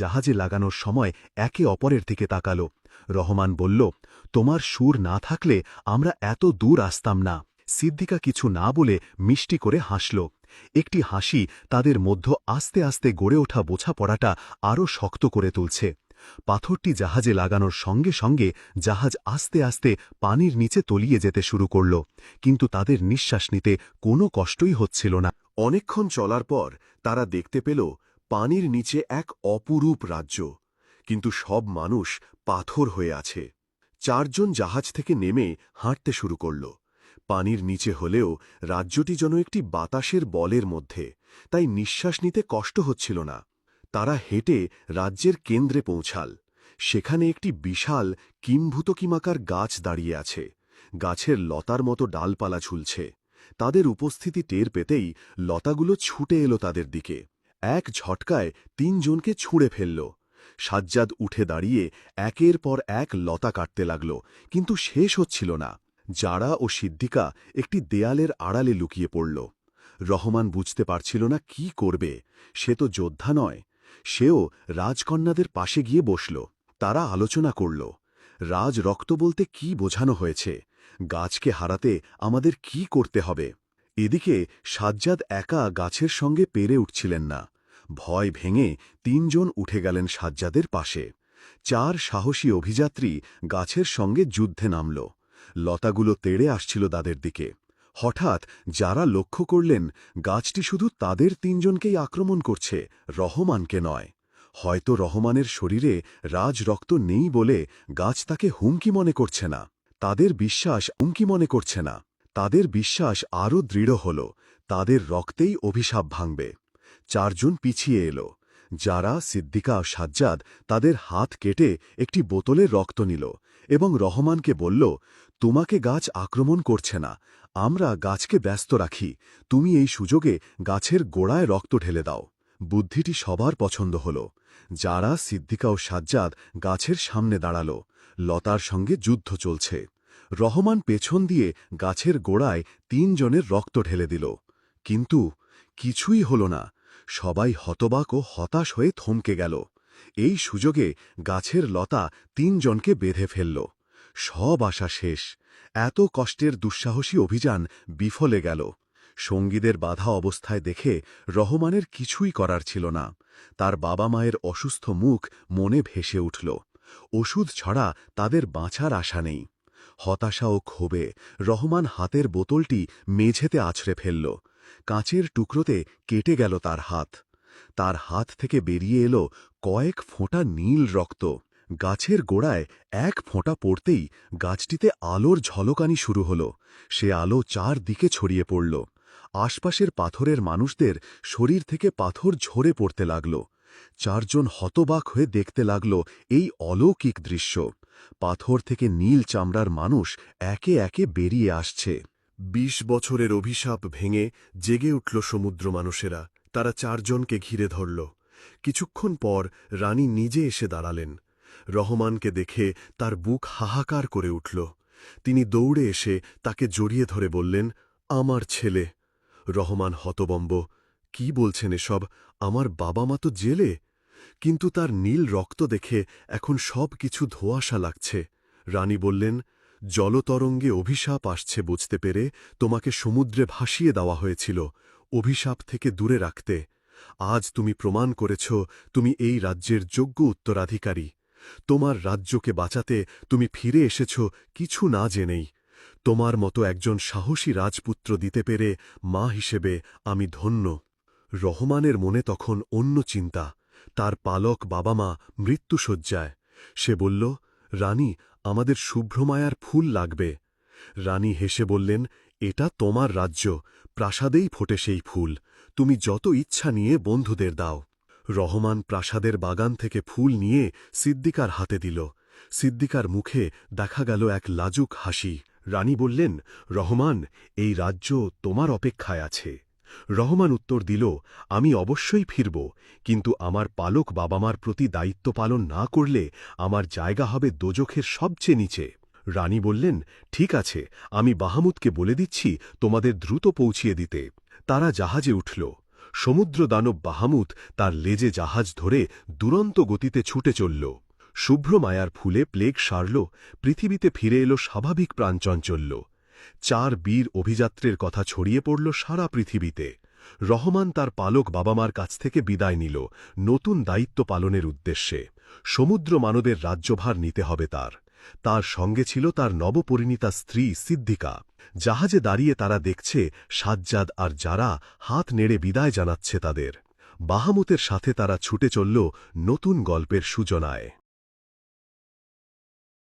জাহাজে লাগানোর সময় একে অপরের দিকে তাকাল। রহমান বলল, তোমার সুর না থাকলে আমরা এত দূর আসতাম না। সিদ্দিকা কিছু না বলে মিষ্টি করে হাসল। একটি হাসি তাদের মধ্য আস্তে আস্তে গড়ে ওঠা বোঝাপড়াটা আরও শক্ত করে তুলছে। পাথরটি জাহাজে লাগানোর সঙ্গে সঙ্গে জাহাজ আস্তে আস্তে পানির নিচে তলিয়ে যেতে শুরু করল, কিন্তু তাদের নিঃশ্বাস নিতে কোনো কষ্টই হচ্ছিল না। অনেকক্ষণ চলার পর তারা দেখতে পেল পানির নিচে এক অপরূপ রাজ্য, কিন্তু সব মানুষ পাথর হয়ে আছে। চারজন জাহাজ থেকে নেমে হাঁটতে শুরু করল। পানির নিচে হলেও রাজ্যটি যেন একটি বাতাসের বলের মধ্যে, তাই নিঃশ্বাস নিতে কষ্ট হচ্ছিল না। তারা হেঁটে রাজ্যের কেন্দ্রে পৌঁছাল। সেখানে একটি বিশাল কিম্ভূতকিমাকার গাছ দাঁড়িয়ে আছে। গাছের লতার মতো ডালপালা ঝুলছে। তাদের উপস্থিতি টের পেতেই লতাগুলো ছুটে এলো তাদের দিকে। এক ঝটকায় তিনজনকে ছুঁড়ে ফেলল। সাজ্জাদ উঠে দাঁড়িয়ে একের পর এক লতা কাটতে লাগল, কিন্তু শেষ হচ্ছিল না। জাড়া ও সিদ্দিকা একটি দেয়ালের আড়ালে লুকিয়ে পড়ল। রহমান বুঝতে পারছিল না কি করবে, সে তো যোদ্ধা নয়। সেও রাজকন্যাদের পাশে গিয়ে বসল, তারা আলোচনা করল, রাজ রক্ত বলতে কি বোঝানো হয়েছে, গাছকে হারাতে আমাদের কি করতে হবে? এদিকে সাজ্জাদ একা গাছের সঙ্গে পেরে উঠছিলেন না। ভয় ভেঙে তিনজন উঠে গেলেন সাজ্জাদের পাশে। চার সাহসী অভিযাত্রী গাছের সঙ্গে যুদ্ধে নামল। লতাগুলো তেড়ে আসছিল তাদের দিকে। হঠাৎ যারা লক্ষ্য করলেন, গাছটি শুধু তাদের তিনজনকেই আক্রমণ করছে, রহমানকে নয়। হয়তো রহমানের শরীরে রাজ রক্ত নেই বলে গাছ তাকে হুমকি মনে করছে না। তাদের বিশ্বাস হুমকি মনে করছে না। তাদের বিশ্বাস আরও দৃঢ় হল। তাদের রক্তেই অভিশাপ ভাঙবে। চারজন পিছিয়ে এলো। যারা সিদ্দিকা সাজ্জাদ তাদের হাত কেটে একটি বোতলে রক্ত নিল এবং রহমানকে বলল, তোমাকে গাছ আক্রমণ করছে না। আমরা গাছকে ব্যস্ত রাখি। তুমি এই সুযোগে গাছের গোড়ায় রক্ত ঢেলে দাও। বুদ্ধিটি সবার পছন্দ হল। যারা সিদ্দিকা ও সাজ্জাদ গাছের সামনে দাঁড়াল, লতার সঙ্গে যুদ্ধ চলছে। রহমান পেছন দিয়ে গাছের গোড়ায় তিনজনের রক্ত ঢেলে দিল। কিন্তু কিছুই হল না। সবাই হতবাক ও হতাশ হয়ে থমকে গেল। এই সুযোগে গাছের লতা তিনজনকে বেঁধে ফেলল। সব আশা শেষ। এত কষ্টের দুঃসাহসী অভিযান বিফলে গেল। সঙ্গীদের বাধা অবস্থায় দেখে রহমানের কিছুই করার ছিল না। তার বাবা মায়ের অসুস্থ মুখ মনে ভেসে উঠল। ওষুধ ছড়া তাদের বাঁচার আশা নেই। হতাশা ও ক্ষোভে রহমান হাতের বোতলটি মেঝেতে আছড়ে ফেলল। কাঁচের টুকরোতে কেটে গেল তার হাত। তার হাত থেকে বেরিয়ে এলো কয়েক ফোঁটা নীল রক্ত। গাছের গোড়ায় এক ফোঁটা পড়তেই গাছটিতে আলোর ঝলকানি শুরু হল। সে আলো চারদিকে ছড়িয়ে পড়ল। আশপাশের পাথরের মানুষদের শরীর থেকে পাথর ঝরে পড়তে লাগল। চারজন হতবাক হয়ে দেখতে লাগল এই অলৌকিক দৃশ্য। পাথর থেকে নীল চামড়ার মানুষ একে একে বেরিয়ে আসছে। বিশ বছরের অভিশাপ ভেঙে জেগে উঠল সমুদ্র মানুষেরা। তারা চারজনকে ঘিরে ধরল। কিছুক্ষণ পর রানী নিজে এসে দাঁড়ালেন। রহমানকে দেখে তার বুক হাহাকার করে উঠল। তিনি দৌড়ে এসে তাকে জড়িয়ে ধরে বললেন, আমার ছেলে। রহমান হতবম্ব, কি বলছেন এসব? আমার বাবা মা তো জেলে। কিন্তু তার নীল রক্ত দেখে এখন সব কিছু ধোয়াশা লাগছে। রানী বললেন জলতরঙ্গে অভিশাপ আসছে বুঝতে পেরে তোমাকে সমুদ্রে ভাসিয়ে দেওয়া হয়েছিল, অভিশাপ থেকে দূরে রাখতে। আজ তুমি প্রমাণ করেছ, তুমি এই রাজ্যের যোগ্য উত্তরাধিকারী। তোমার রাজ্যকে বাঁচাতে তুমি ফিরে এসেছ কিছু না জেনেই। তোমার মতো একজন সাহসী রাজপুত্র দিতে পেরে মা হিসেবে আমি ধন্য। রহমানের মনে তখন অন্য চিন্তা। তার পালক বাবা মা মৃত্যুসজ্জায় সে বলল, রানী আমাদের শুভ্রমায়ার ফুল লাগবে। রানী হেসে বললেন, এটা তোমার রাজ্য, প্রাসাদেই ফোটে সেই ফুল। তুমি যত ইচ্ছা নিয়ে বন্ধুদের দাও। রহমান প্রাসাদের বাগান থেকে ফুল নিয়ে সিদ্দিকার হাতে দিল। সিদ্দিকার মুখে দেখা গেল এক লাজুক হাসি। রানী বললেন, রহমান, এই রাজ্য তোমার অপেক্ষায় আছে। রহমান উত্তর দিল, আমি অবশ্যই ফিরব, কিন্তু আমার পালক বাবামার প্রতি দায়িত্ব পালন না করলে আমার জায়গা হবে দোজখের সবচেয়ে নিচে। রানী বললেন, ঠিক আছে, আমি বাহামুদকে বলে দিচ্ছি তোমাদের দ্রুত পৌঁছিয়ে দিতে। তারা জাহাজে উঠল। সমুদ্র দানব বাহামুত তার লেজে জাহাজ ধরে দুরন্ত গতিতে ছুটে চলল। শুভ্র মায়ার ফুলে প্লেগ সারল, পৃথিবীতে ফিরে এলো স্বাভাবিক প্রাণচঞ্চল্য। চার বীর অভিযাত্রের কথা ছড়িয়ে পড়ল সারা পৃথিবীতে। রহমান তার পালক বাবামার কাছ থেকে বিদায় নিল, নতুন দায়িত্ব পালনের উদ্দেশ্যে। সমুদ্র মানবের রাজ্যভার নিতে হবে তার। তার সঙ্গে ছিল তার নবপরিণীতা স্ত্রী সিদ্ধিকা জাহাজে দাঁড়িয়ে তারা দেখছে সাজ্জাদ আর যারা হাত নেড়ে বিদায় জানাচ্ছে তাদের। বাহামুতের সাথে তারা ছুটে চলল নতুন গল্পের সূচনায়।